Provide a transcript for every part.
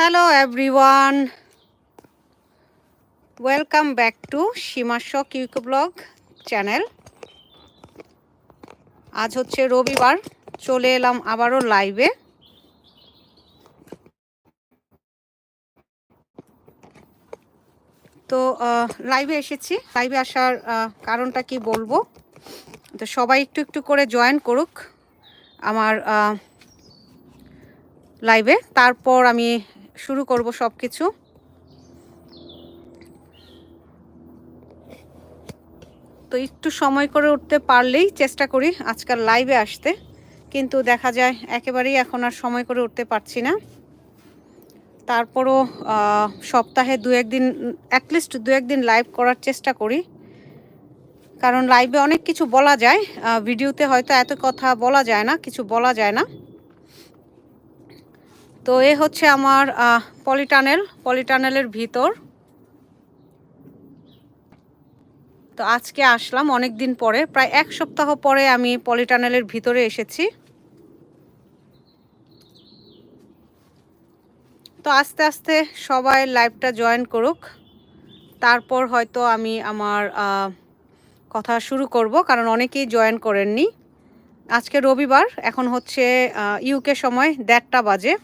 Hello everyone welcome back to সীমাস্য কিউকো blog channel আজ হচ্ছে রবিবার, চলে এলাম আবারও লাইভে তো লাইভে এসেছি। লাইভে আসার কারণটা কি বলব? তো সবাই একটু একটু করে জয়েন করুক আমার লাইভে তারপর আমি শুরু করব সব কিছু তো একটু সময় করে উঠতে পারলেই চেষ্টা করি আজকাল লাইভে আসতে, কিন্তু দেখা যায় একেবারেই এখন আর সময় করে উঠতে পারছি না। তারপরও সপ্তাহে দু একদিন অ্যাটলিস্ট দু একদিন লাইভ করার চেষ্টা করি। কারণ লাইভে অনেক কিছু বলা যায় ভিডিওতে হয়তো এত কথা বলা যায় না, কিছু বলা যায় না। তো এ হচ্ছে আমার পলিটানেল পলিটানেলের ভিতর। তো আজকে আসলাম অনেক দিন পরে, প্রায় এক সপ্তাহ পরে আমি পলিটানেলের ভিতরে এসেছি। তো আস্তে আস্তে সবাই লাইভটা জয়েন করুক। তারপর হয়তো আমি আমার কথা শুরু করব, কারণ অনেকেই জয়েন করেননি। আজকে রবিবার, এখন হচ্ছে ইউকে সময় দেড়টা বাজে।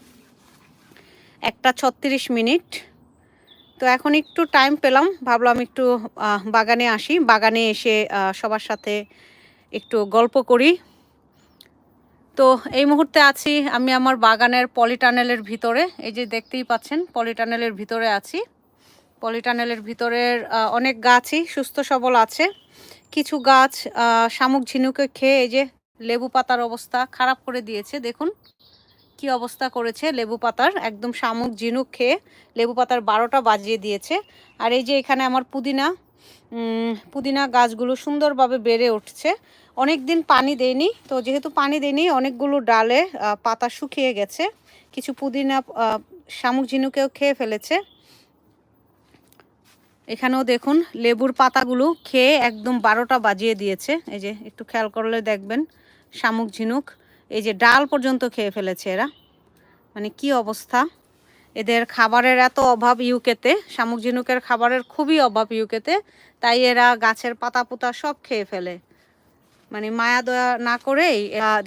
একটা ছত্রিশ মিনিট। তো এখন একটু টাইম পেলাম, ভাবলাম একটু বাগানে আসি। বাগানে এসে সবার সাথে একটু গল্প করি। তো এই মুহূর্তে আছি আমি আমার বাগানের পলিটানেলের ভিতরে। এই যে দেখতেই পাচ্ছেন, পলিটানেলের ভিতরে আছি। পলিটানেলের ভিতরের অনেক গাছই সুস্থ সবল আছে। কিছু গাছ শামুক ঝিনুকে খেয়ে এই যে লেবু পাতার অবস্থা খারাপ করে দিয়েছে, দেখুন। কি অবস্থা করেছে লেবু পাতার? একদম শামুক ঝিনুক খেয়ে লেবু পাতার বারোটা বাজিয়ে দিয়েছে। আর এই যে এখানে আমার পুদিনা পুদিনা গাছগুলো সুন্দরভাবে বেড়ে উঠছে। অনেক দিন পানি দেয়নি তো যেহেতু পানি দেয়নি অনেকগুলো ডালে পাতা শুকিয়ে গেছে। কিছু পুদিনা শামুক ঝিনুকেও খেয়ে ফেলেছে। এখানেও দেখুন লেবুর পাতাগুলো খেয়ে একদম বারোটা বাজিয়ে দিয়েছে। এই যে একটু খেয়াল করলে দেখবেন শামুক ঝিনুক। এই যে ডাল পর্যন্ত খেয়ে ফেলেছে এরা। মানে কি অবস্থা? এদের খাবারের এত অভাব ইউকেতে, শামুক ঝিনুকের খাবারের খুবই অভাব ইউকেতে, তাই এরা গাছের পাতা পুতা সব খেয়ে ফেলে। মানে মায়া দয়া না করেই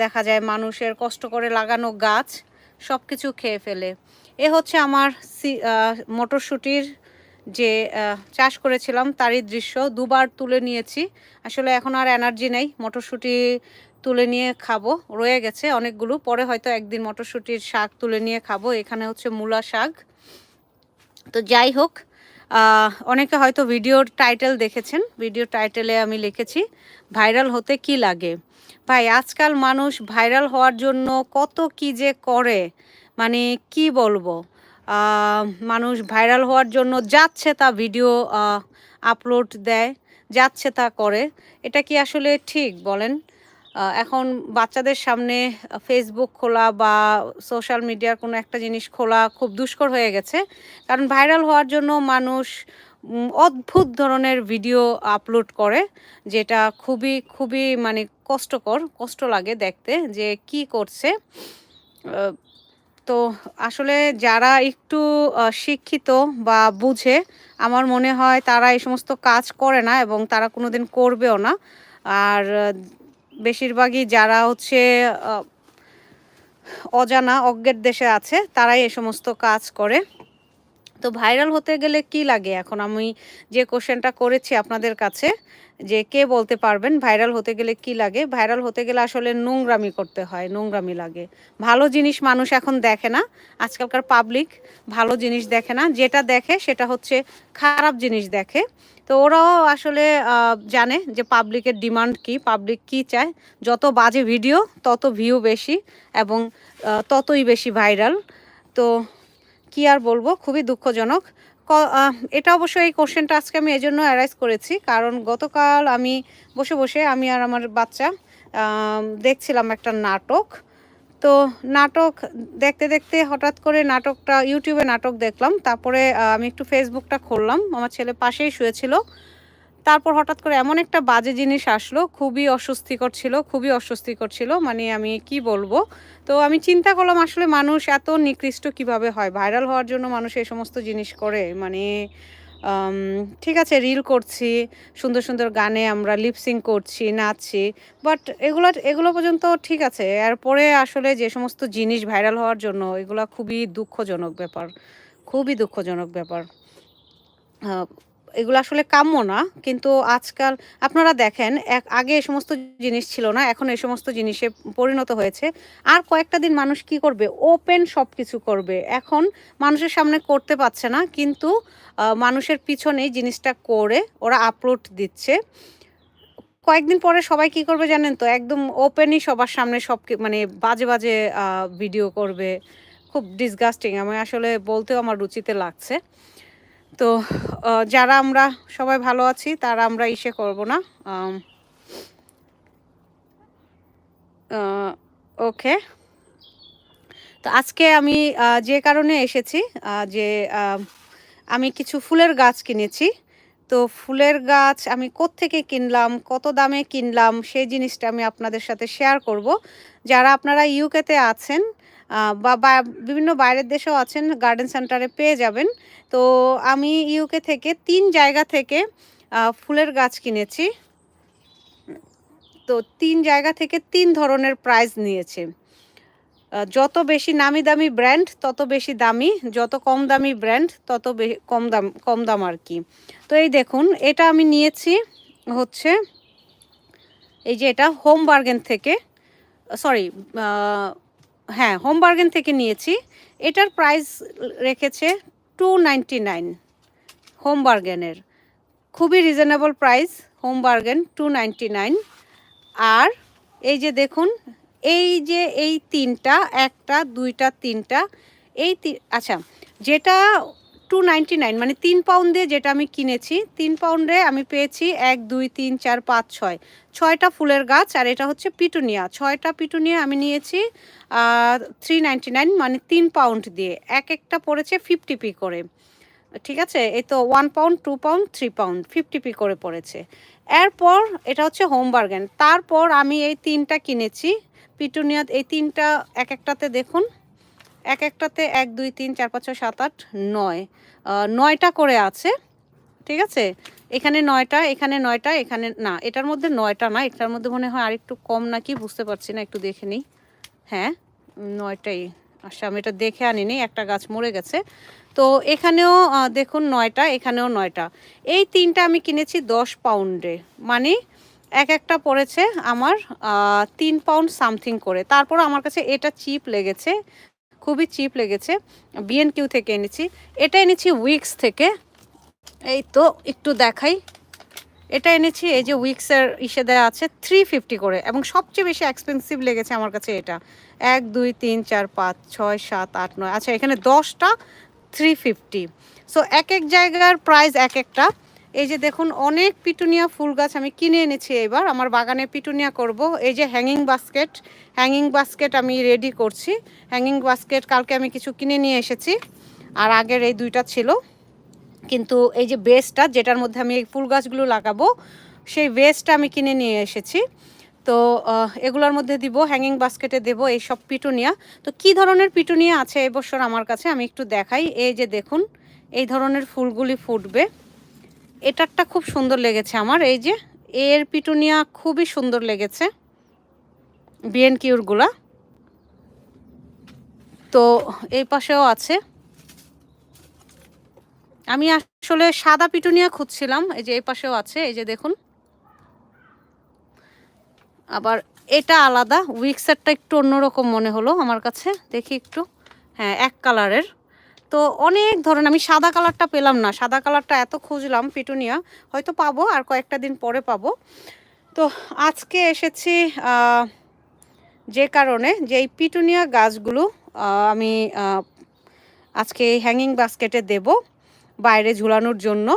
দেখা যায় মানুষের কষ্ট করে লাগানো গাছ সব কিছু খেয়ে ফেলে। এ হচ্ছে আমার মটরশুঁটির যে চাষ করেছিলাম তারই দৃশ্য। দুবার তুলে নিয়েছি। আসলে এখন আর এনার্জি নেই। মটরশুঁটি তুলে নিয়ে খাব। রয়ে গেছে অনেকগুলো। পরে হয়তো একদিন মটরশুঁটির শাক তুলে নিয়ে খাব। এখানে হচ্ছে মূলা শাক। তো যাই হোক অনেকে হয়তো ভিডিওর টাইটেল দেখেছেন। ভিডিও টাইটেলে আমি লিখেছি, ভাইরাল হতে কি লাগে? ভাই, আজকাল মানুষ ভাইরাল হওয়ার জন্য কত কি যে করে। মানে কি বলব? মানুষ ভাইরাল হওয়ার জন্য যাচ্ছে তা ভিডিও আপলোড দেয়, যাচ্ছে তা করে। এটা কি আসলে ঠিক বলেন? এখন বাচ্চাদের সামনে ফেসবুক খোলা বা সোশ্যাল মিডিয়ার কোনো একটা জিনিস খোলা খুব দুষ্কর হয়ে গেছে। কারণ ভাইরাল হওয়ার জন্য মানুষ অদ্ভুত ধরনের ভিডিও আপলোড করে, যেটা খুবই খুবই মানে কষ্টকর, কষ্ট লাগে দেখতে যে কি করছে। তো আসলে যারা একটু শিক্ষিত বা বুঝে, আমার মনে হয় তারা এই সমস্ত কাজ করে না এবং তারা কোনো দিন করবেও না। আর বেশিরভাগই যারা হচ্ছে অজানা, অজ্ঞের দেশে আছে, তারাই এই সমস্ত কাজ করে। তো ভাইরাল হতে গেলে কি লাগে? এখন আমি যে কোশ্চেনটা করেছি আপনাদের কাছে, যে কে বলতে পারবেন ভাইরাল হতে গেলে কি লাগে? ভাইরাল হতে গেলে আসলে নোংরামি করতে হয়, নোংরামি লাগে। ভালো জিনিস মানুষ এখন দেখে না, আজকালকার পাবলিক ভালো জিনিস দেখে না। যেটা দেখে সেটা হচ্ছে খারাপ জিনিস দেখে। তো ওরাও আসলে জানে যে পাবলিকের ডিমান্ড কি পাবলিক কি চায়। যত বাজে ভিডিও তত ভিউ বেশি এবং ততই বেশি ভাইরাল তো কি আর বলব? খুবই দুঃখজনক। এটা অবশ্য এই কোশ্চেনটা আজকে আমি এজন্য অ্যারাইজ করেছি। কারণ গতকাল আমি বসে বসে আমি আর আমার বাচ্চা দেখছিলাম একটা নাটক। তো নাটক দেখতে দেখতে হঠাৎ করে নাটকটা, ইউটিউবে নাটক দেখলাম। তারপরে আমি একটু ফেসবুকটা খুললাম। আমার ছেলে পাশেই শুয়েছিল। তারপর হঠাৎ করে এমন একটা বাজে জিনিস আসলো, খুবই অস্বস্তিকর ছিল, খুবই অস্বস্তিকর ছিল মানে আমি কি বলব? তো আমি চিন্তা করলাম আসলে মানুষ এত নিকৃষ্ট কীভাবে হয়? ভাইরাল হওয়ার জন্য মানুষ এই সমস্ত জিনিস করে মানে ঠিক আছে রিল করছি, সুন্দর সুন্দর গানে আমরা লিপসিং করছি, নাচছি বাট এগুলো এগুলো পর্যন্ত ঠিক আছে। এরপরে আসলে যে সমস্ত জিনিস ভাইরাল হওয়ার জন্য, এগুলো খুবই দুঃখজনক ব্যাপার, খুবই দুঃখজনক ব্যাপার। এগুলো আসলে কাম্য না, কিন্তু আজকাল আপনারা দেখেন, এক, আগে এ সমস্ত জিনিস ছিল না, এখন এই সমস্ত জিনিসে পরিণত হয়েছে। আর কয়েকটা দিন মানুষ কি করবে? ওপেন সব কিছু করবে। এখন মানুষের সামনে করতে পারছে না, কিন্তু মানুষের পিছনে জিনিসটা করে ওরা আপলোড দিচ্ছে। কয়েকদিন পরে সবাই কি করবে জানেন তো? একদম ওপেনই সবার সামনে সব মানে বাজে বাজে ভিডিও করবে। খুব ডিসগাস্টিং আমি আসলে বলতেও আমার রুচিতে লাগছে। তো যারা আমরা সবাই ভালো আছি, তারা আমরা ইসে করব না। ওকে। তো আজকে আমি যে কারণে এসেছি যে আমি কিছু ফুলের গাছ কিনেছি। তো ফুলের গাছ আমি কোত্থেকে কিনলাম, কত দামে কিনলাম, সেই জিনিসটা আমি আপনাদের সাথে শেয়ার করব। যারা আপনারা ইউকেতে আছেন বা বিভিন্ন বাইরের দেশেও আছেন গার্ডেন সেন্টারে পেয়ে যাবেন। তো আমি ইউকে থেকে তিন জায়গা থেকে ফুলের গাছ কিনেছি। তো তিন জায়গা থেকে তিন ধরনের প্রাইস নিয়েছে। যত বেশি নামি দামি ব্র্যান্ড তত বেশি দামি, যত কম দামি ব্র্যান্ড তত কম দাম কম দাম আর কি। তো এই দেখুন, এটা আমি নিয়েছি হচ্ছে, এই যে এটা হোম বার্গেন থেকে সরি হ্যাঁ হোম বার্গেন থেকে নিয়েছি। এটার প্রাইস রেখেছে টু নাইনটি নাইন হোম বার্গেনের খুবই reasonable price Home Bargain two ninety nine আর এই যে দেখুন, এই যে এই তিনটা, একটা, দুইটা, তিনটা, এই আচ্ছা যেটা টু নাইন মানে তিন পাউন্ড দিয়ে যেটা আমি কিনেছি, তিন পাউন্ডে আমি পেয়েছি এক, দুই, তিন, চার, পাঁচ, ছয়। ছয়টা ফুলের গাছ আর এটা হচ্ছে পিটুনিয়া। ছয়টা পিটুনিয়া আমি নিয়েছি থ্রি নাইন মানে তিন পাউন্ড দিয়ে। এক একটা পড়েছে ফিফটি পি করে। ঠিক আছে? এই তো one pound two pound three pound fifty p করে পড়েছে। এরপর এটা হচ্ছে হোম বার্গেন তারপর আমি এই তিনটা কিনেছি। পিটুনিয়া, এই তিনটা এক একটাতে দেখুন। এক একটাতে এক, দুই, তিন, চার, পাঁচ, ছয়, সাত, আট, নয়। নয়টা করে আছে, ঠিক আছে? এখানে নয়টা এখানে নয়টা, এখানে না, এটার মধ্যে নয়টা না, এটার মধ্যে মনে হয় আরেকটু কম নাকি, বুঝতে পারছি না, একটু দেখে নিই। হ্যাঁ নয়টাই। আচ্ছা আমি এটা দেখে আনিনি, একটা গাছ মরে গেছে। তো এখানেও দেখুন, নয়টা, এখানেও নয়টা। এই তিনটা আমি কিনেছি দশ পাউন্ডে মানে এক একটা পড়েছে আমার তিন পাউন্ড সামথিং করে। তারপর আমার কাছে এটা চিপ লেগেছে খুবই চিপ লেগেছে। বিএন কিউ থেকে এনেছি। এটা এনেছি উইক্স থেকে। এই তো, একটু দেখাই। এটা এনেছি, এই যে উইক্সের ইসে দেওয়া আছে থ্রি ফিফটি করে। এবং সবচেয়ে বেশি এক্সপেন্সিভ লেগেছে আমার কাছে এটা। এক, দুই, তিন, চার, পাঁচ, ছয়, সাত, আট, নয়। আচ্ছা এখানে দশটা থ্রি ফিফটি সো এক এক জায়গার প্রাইস এক একটা। এই যে দেখুন, অনেক পিটুনিয়া ফুল গাছ আমি কিনে এনেছি এবার। আমার বাগানে পিটুনিয়া করব। এই যে হ্যাঙ্গিং বাস্কেট হ্যাঙ্গিং বাস্কেট আমি রেডি করছি। হ্যাঙ্গিং বাস্কেট কালকে আমি কিছু কিনে নিয়ে এসেছি। আর আগের এই দুইটা ছিল। কিন্তু এই যে বেসটা যেটার মধ্যে আমি এই ফুল গাছগুলো লাগাবো, সেই বেসটা আমি কিনে নিয়ে এসেছি। তো এগুলোর মধ্যে দিব হ্যাঙ্গিং বাস্কেটে দেব এই সব পিটুনিয়া। তো কি ধরনের পিটুনিয়া আছে এবছর আমার কাছে আমি একটু দেখাই। এই যে দেখুন, এই ধরনের ফুলগুলি ফুটবে। এটারটা খুব সুন্দর লেগেছে আমার, এই যে এর পিটুনিয়া খুবই সুন্দর লেগেছে বিএন কিউরগুলা তো এই পাশেও আছে। আমি আসলে সাদা পিটুনিয়া খুঁজছিলাম, এই যে এই পাশেও আছে, এই যে দেখুন। আবার এটা আলাদা উইক্সারটা একটু অন্যরকম মনে হলো আমার কাছে, দেখি একটু। হ্যাঁ এক কালারের। তো অনেক ধরনের, আমি সাদা কালারটা পেলাম না। সাদা কালারটা এত খুঁজলাম পিটুনিয়া, হয়তো পাবো আর কয়েকটা দিন পরে পাবো। তো আজকে এসেছি যে কারণে যে এই পিটুনিয়া গাছগুলো আমি আজকে আজকে হ্যাঙ্গিং বাস্কেটে দেব, বাইরে ঝুলানোর জন্য।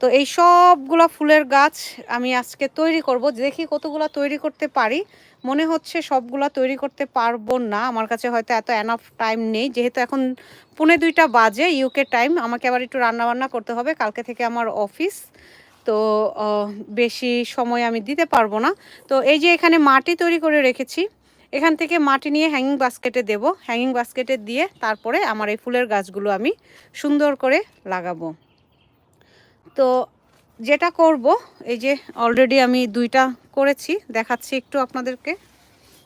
তো এই সবগুলো ফুলের গাছ আমি আজকে তৈরি করব। দেখি কতগুলো তৈরি করতে পারি। মনে হচ্ছে সবগুলা তৈরি করতে পারব না। আমার কাছে হয়তো এত এনাফ টাইম নেই। যেহেতু এখন পুনে দুইটা বাজে ইউকে টাইম আমাকে আবার একটু রান্না বান্না করতে হবে। কালকে থেকে আমার অফিস তো বেশি সময় আমি দিতে পারব না। তো এই যে এখানে মাটি তৈরি করে রেখেছি। এখান থেকে মাটি নিয়ে হ্যাঙ্গিং বাস্কেটে দেব। হ্যাঙ্গিং বাস্কেটে দিয়ে তারপরে আমার এই ফুলের গাছগুলো আমি সুন্দর করে লাগাবো। তো যেটা করব, এই যে অলরেডি আমি দুইটা করেছি, দেখাচ্ছি একটু আপনাদেরকে।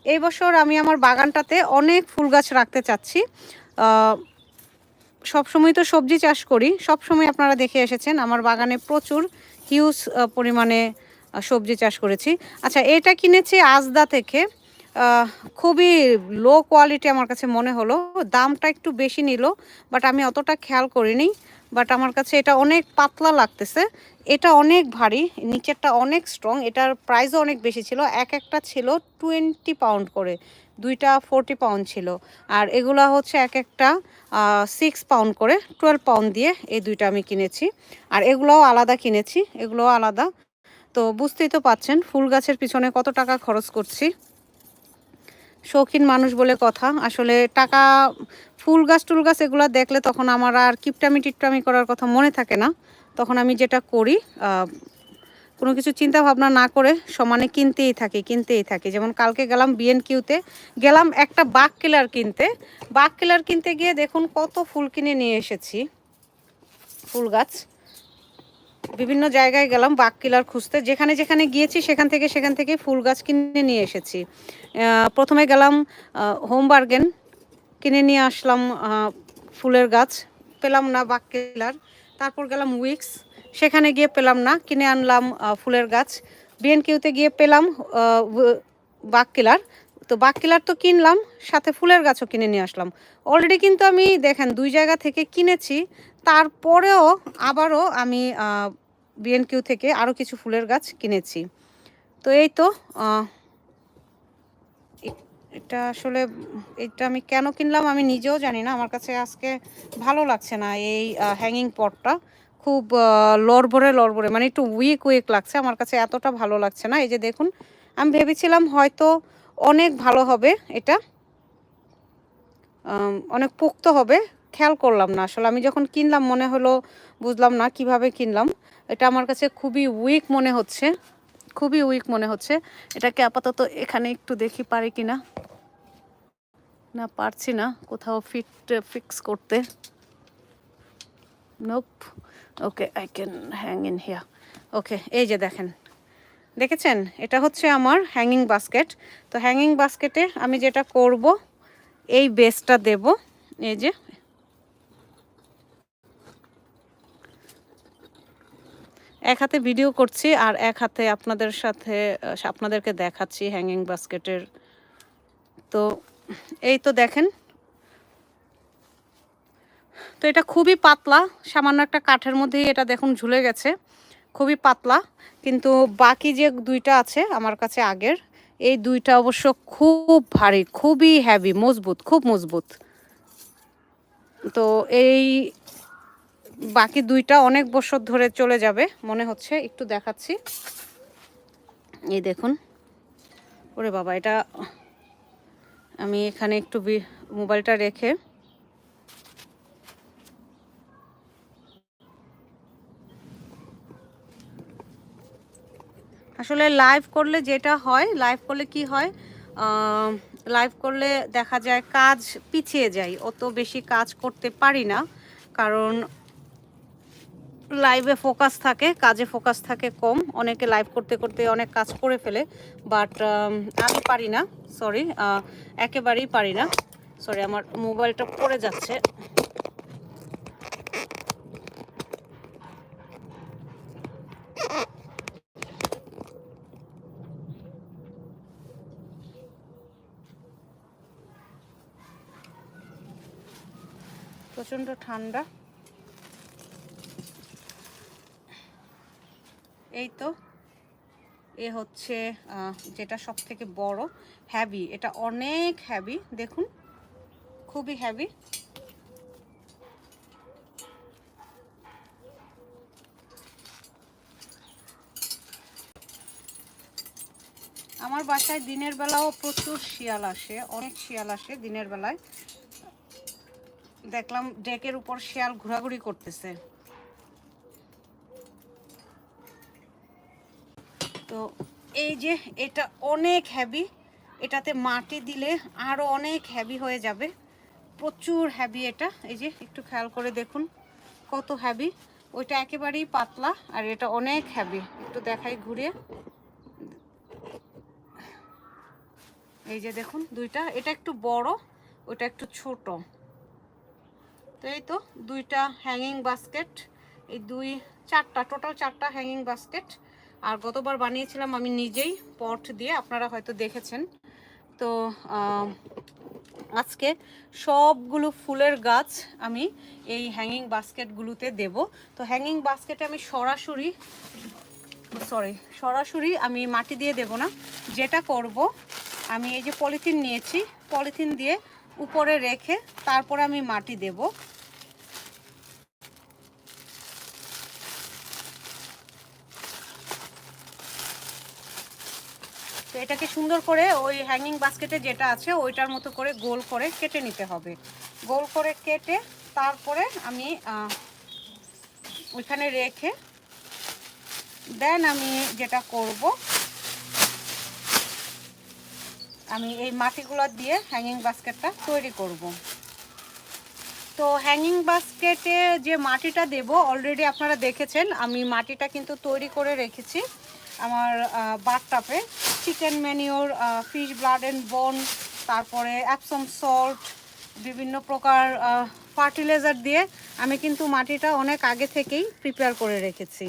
এই বছর আমি আমার বাগানটাতে অনেক ফুল গাছ রাখতে চাচ্ছি। সবসময় তো সবজি চাষ করি, সবসময় আপনারা দেখে এসেছেন, আমার বাগানে প্রচুর হিউজ পরিমাণে সবজি চাষ করেছি। আচ্ছা এটা কিনেছি আজদা থেকে। খুবই লো কোয়ালিটি আমার কাছে মনে হলো, দামটা একটু বেশি নিল বাট আমি অতটা খেয়াল করিনি। বাট আমার কাছে এটা অনেক পাতলা লাগতেছে। এটা অনেক ভারী, নিচেরটা অনেক স্ট্রং এটার প্রাইসও অনেক বেশি ছিল। এক একটা ছিল টোয়েন্টি পাউন্ড করে, দুইটা ফোরটি পাউন্ড ছিল। আর এগুলা হচ্ছে এক একটা সিক্স পাউন্ড করে টুয়েলভ পাউন্ড দিয়ে এই দুইটা আমি কিনেছি। আর এগুলোও আলাদা কিনেছি, এগুলোও আলাদা। তো বুঝতেই তো পাচ্ছেন, ফুল গাছের পিছনে কত টাকা খরচ করছি। শৌখিন মানুষ বলে কথা। আসলে টাকা, ফুল গাছ, টুল গাছ এগুলো দেখলে তখন আমার আর কিপটামি টিপটামি করার কথা মনে থাকে না। তখন আমি যেটা করি কোনো কিছু চিন্তা ভাবনা না করে সমানে কিনতেই থাকি কিনতেই থাকি। যেমন কালকে গেলাম বিএন কিউতে গেলাম একটা বাঘ কিলার কিনতে। বাঘ কিলার কিনতে গিয়ে দেখুন কত ফুল কিনে নিয়ে এসেছি। ফুল গাছ। বিভিন্ন জায়গায় গেলাম বাঘ কিলার খুঁজতে। যেখানে যেখানে গিয়েছি, সেখান থেকে সেখান থেকে ফুল গাছ কিনে নিয়ে এসেছি। প্রথমে গেলাম হোম বার্গেন কিনে নিয়ে আসলাম ফুলের গাছ। পেলাম না বাঘ কিলার। তারপর গেলাম উইক্স। সেখানে গিয়ে পেলাম না, কিনে আনলাম ফুলের গাছ। বিএনকিউতে গিয়ে পেলাম বাঘ কিলার। তো বাঘ কিলার তো কিনলাম, সাথে ফুলের গাছও কিনে নিয়ে আসলাম। অলরেডি কিন্তু আমি, দেখেন, দুই জায়গা থেকে কিনেছি, তারপরেও আবারও আমি বিএনকিউ থেকে আরও কিছু ফুলের গাছ কিনেছি। তো এই তো এটা আসলে, এটা আমি কেন কিনলাম আমি নিজেও জানি না। আমার কাছে আজকে ভালো লাগছে না এই হ্যাঙ্গিং পটটা খুব লড়বড়ে লড়বড়ে মানে একটু উইক উইক লাগছে। আমার কাছে এতটা ভালো লাগছে না। এই যে দেখুন, আমি ভেবেছিলাম হয়তো অনেক ভালো হবে এটা। অনেক পোক্ত হবে। খেয়াল করলাম না আসলে। আমি যখন কিনলাম মনে হলো বুঝলাম না কীভাবে কিনলাম। এটা আমার কাছে খুবই উইক মনে হচ্ছে। খুবই উইক মনে হচ্ছে। এটাকে আপাতত এখানে একটু দেখি পারি কি না। না, পারছি না কোথাও ফিট ফিক্স করতে। Nope okay I can hang in here okay এই যে দেখেন। দেখেছেন? এটা হচ্ছে আমার হ্যাঙ্গিং বাস্কেট তো হ্যাঙ্গিং বাস্কেটে আমি যেটা করব, এই বেসটা দেব। এই যে। এক হাতে ভিডিও করছি আর এক হাতে আপনাদের সাথে আপনাদেরকে দেখাচ্ছি হ্যাঙ্গিং বাস্কেটের তো এই তো দেখেন। তো এটা খুবই পাতলা, সামান্য একটা কাঠের মধ্যেই এটা দেখুন ঝুলে গেছে। খুবই পাতলা, কিন্তু বাকি যে দুইটা আছে আমার কাছে আগের, এই দুইটা অবশ্য খুব ভারী, খুবই হ্যাভি মজবুত, খুব মজবুত। তো এই বাকি দুইটা অনেক বছর ধরে চলে যাবে, মনে হচ্ছে, একটু দেখাচ্ছি। এই দেখুন। ওরে বাবা, এটা আমি এখানে একটু মোবাইলটা রেখে আসলে লাইভ করলে যেটা হয় লাইভ করলে কি হয়? লাইভ করলে দেখা যায় কাজ পিছিয়ে যায়, অত বেশি কাজ করতে পারি না। কারণ লাইভে ফোকাস থাকে, কাজে ফোকাস থাকে কম। অনেকে লাইভ করতে করতে অনেক কাজ করে ফেলে বাট আমি পারি না সরি একেবারেই পারি না। সরি আমার মোবাইলটা পড়ে যাচ্ছে। প্রচণ্ড ঠান্ডা। এই তো, এ হচ্ছে যেটা সব থেকে বড় হ্যাভি এটা অনেক হ্যাভি দেখুন, খুবই হ্যাভি আমার বাসায় দিনের বেলাও প্রচুর শিয়াল আসে, অনেক শিয়াল আসে দিনের বেলায়। দেখলাম ডেকের উপর শেয়াল ঘোরাঘুরি করতেছে। তো এই যে এটা অনেক হ্যাভি এটাতে মাটি দিলে আরও অনেক হ্যাভি হয়ে যাবে। প্রচুর হ্যাভি এটা, এই যে একটু খেয়াল করে দেখুন কত হ্যাভি ওইটা একেবারেই পাতলা আর এটা অনেক হ্যাভি একটু দেখাই ঘুরে এই যে দেখুন দুইটা, এটা একটু বড়, ওটা একটু ছোট। তো এই তো দুইটা হ্যাঙ্গিং বাস্কেট এই দুই চারটা টোটাল চারটা হ্যাঙ্গিং বাস্কেট আর গতবার বানিয়েছিলাম আমি নিজেই পট দিয়ে, আপনারা হয়তো দেখেছেন। তো আজকে সবগুলো ফুলের গাছ আমি এই হ্যাঙ্গিং বাস্কেটগুলোতে দেব। তো হ্যাঙ্গিং বাস্কেটে আমি সরাসরি সরি সরাসরি আমি মাটি দিয়ে দেব না। যেটা করব, আমি এই যে পলিথিন নিয়েছি, পলিথিন দিয়ে উপরে রেখে তারপরে আমি মাটি দেব। এটাকে সুন্দর করে ওই হ্যাঙ্গিং বাস্কেটে যেটা আছে, ওইটার মতো করে গোল করে কেটে নিতে হবে। গোল করে কেটে তারপরে আমি ওইখানে রেখে দেন আমি যেটা করব, আমি এই মাটিগুলো দিয়ে হ্যাঙ্গিং বাস্কেটটা তৈরি করব। তো হ্যাঙ্গিং বাস্কেটে যে মাটিটা দেব অলরেডি আপনারা দেখেছেন, আমি মাটিটা কিন্তু তৈরি করে রেখেছি আমার বাথটাপে chicken manure fish blood and bone তারপরে অ্যাপসম সল্ট বিভিন্ন প্রকার ফার্টিলাইজার দিয়ে আমি কিন্তু মাটিটা অনেক আগে থেকেই প্রিপেয়ার করে রেখেছি।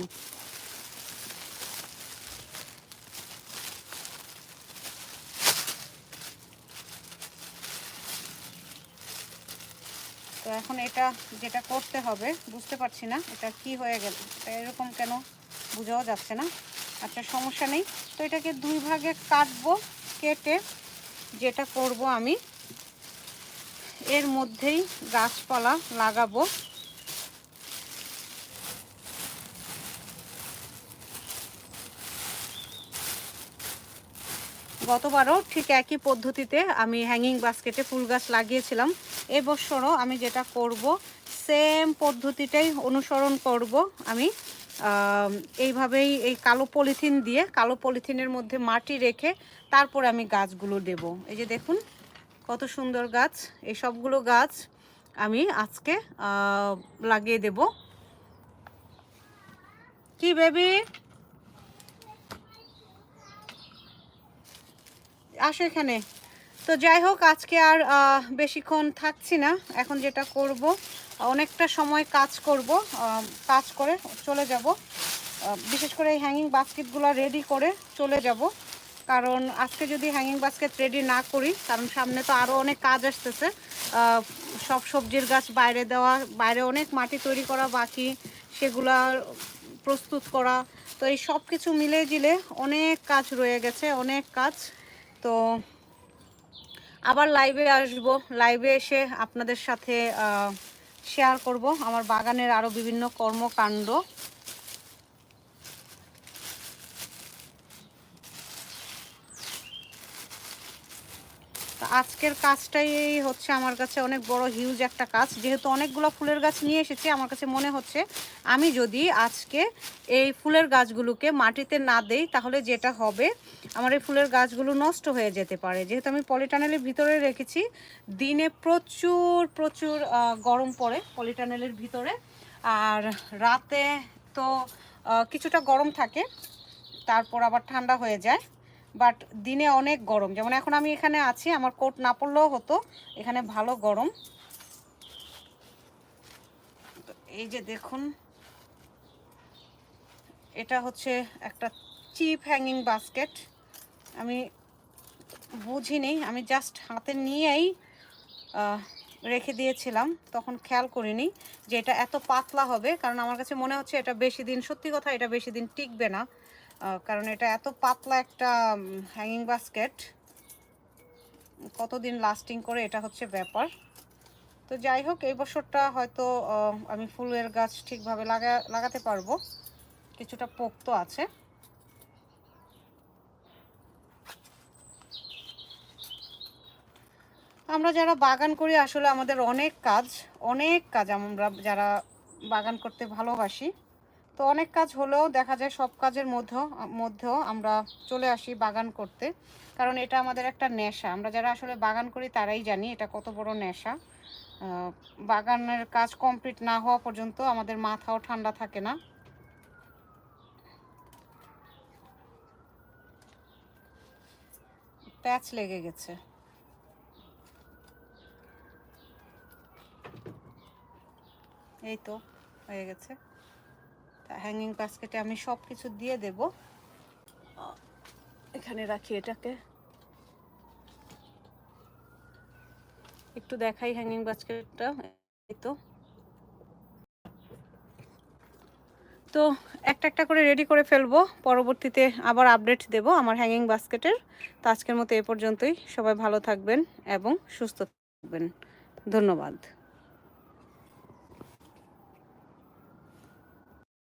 তো এখন এটা যেটা করতে হবে, বুঝতে পারছি না, এটা কি হয়ে গেল এরকম কেন, বোঝাও যাচ্ছে না। আচ্ছা সমস্যা নেই। তো এটাকে দুই ভাগে কাটবো, কেটে যেটা করব আমি, এর মধ্যেই গাছপালা লাগাবো। গতবারও ঠিক একই পদ্ধতিতে আমি হ্যাঙ্গিং বাস্কেটে ফুল গাছ লাগিয়েছিলাম। এবছরও আমি যেটা করব সেম পদ্ধতিটাই অনুসরণ করব আমি। এইভাবেই এই কালো পলিথিন দিয়ে, কালো পলিথিনের মধ্যে মাটি রেখে তারপরে আমি গাছগুলো দেব। এই যে দেখুন, কত সুন্দর গাছ। এই সবগুলো গাছ আমি আজকে লাগিয়ে দেব। কি বেবি? আসো এখানে। তো যাই হোক, আজকে আর বেশিক্ষণ থাকছি না। এখন যেটা করব অনেকটা সময় কাজ করব কাজ করে চলে যাব। বিশেষ করে এই হ্যাঙ্গিং বাস্কেটগুলো রেডি করে চলে যাব। কারণ আজকে যদি হ্যাঙ্গিং বাস্কেট রেডি না করি, কারণ সামনে তো আরও অনেক কাজ আসতেছে। সব সবজির গাছ বাইরে দেওয়া, বাইরে অনেক মাটি তৈরি করা বাকি, সেগুলা প্রস্তুত করা। তো এই সব কিছু মিলে জিলে অনেক কাজ রয়ে গেছে, অনেক কাজ। তো আবার লাইভে আসব। লাইভে এসে আপনাদের সাথে শেয়ার করব। আমার বাগানের আরও বিভিন্ন কর্মকাণ্ড। তো আজকের কাজটাই হচ্ছে আমার কাছে অনেক বড় হিউজ একটা কাজ। যেহেতু অনেকগুলো ফুলের গাছ নিয়ে এসেছি, আমার কাছে মনে হচ্ছে আমি যদি আজকে এই ফুলের গাছগুলোকে মাটিতে না দেই, তাহলে যেটা হবে, আমার এই ফুলের গাছগুলো নষ্ট হয়ে যেতে পারে। যেহেতু আমি পলিটানেলের ভিতরে রেখেছি, দিনে প্রচুর প্রচুর গরম পড়ে পলিটানেলের ভিতরে। আর রাতে তো কিছুটা গরম থাকে, তারপর আবার ঠান্ডা হয়ে যায়। বাট দিনে অনেক গরম। যেমন এখন আমি এখানে আছি, আমার কোট না পড়লেও হতো, এখানে ভালো গরম। এই যে দেখুন, এটা হচ্ছে একটা চিপ হ্যাঙ্গিং বাস্কেট। আমি বুঝিনি, আমি জাস্ট হাতে নিয়েই রেখে দিয়েছিলাম, তখন খেয়াল করিনি যে এটা এত পাতলা হবে, কারণ আমার কাছে মনে হচ্ছে এটা বেশি দিন, সত্যি কথা এটা বেশি দিন টিকবে না। কারণ এটা এত পাতলা একটা হ্যাঙ্গিং বাস্কেট কতদিন লাস্টিং করে এটা হচ্ছে ব্যাপার। তো যাই হোক, এই বছরটা হয়তো আমি ফুলের গাছ ঠিকভাবে লাগা, লাগাতে পারব। কিছুটা পোক্ত আছে। আমরা যারা বাগান করি, আসলে আমাদের অনেক কাজ অনেক কাজ আমরা যারা বাগান করতে ভালোবাসি। তো অনেক কাজ হলেও দেখা যায় সব কাজের মধ্যেও মধ্যেও আমরা চলে আসি বাগান করতে। কারণ এটা আমাদের একটা নেশা। আমরা যারা আসলে বাগান করি তারাই জানি এটা কত বড় নেশা। বাগানের কাজ কমপ্লিট না হওয়া পর্যন্ত আমাদের মাথাও ঠান্ডা থাকে না। প্যাচ লেগে গেছে। এই তো, হয়ে গেছে। হ্যাঙ্গিং বাস্কেটে আমি সব কিছু দিয়ে দেব। এখানে রাখি এটাকে। একটু দেখাই হ্যাঙ্গিং বাস্কেটটা তো। তো একটা একটা করে রেডি করে ফেলব, পরবর্তীতে আবার আপডেট দেব আমার হ্যাঙ্গিং বাস্কেটের তো আজকের মতো এ পর্যন্তই, সবাই ভালো থাকবেন এবং সুস্থ থাকবেন। ধন্যবাদ।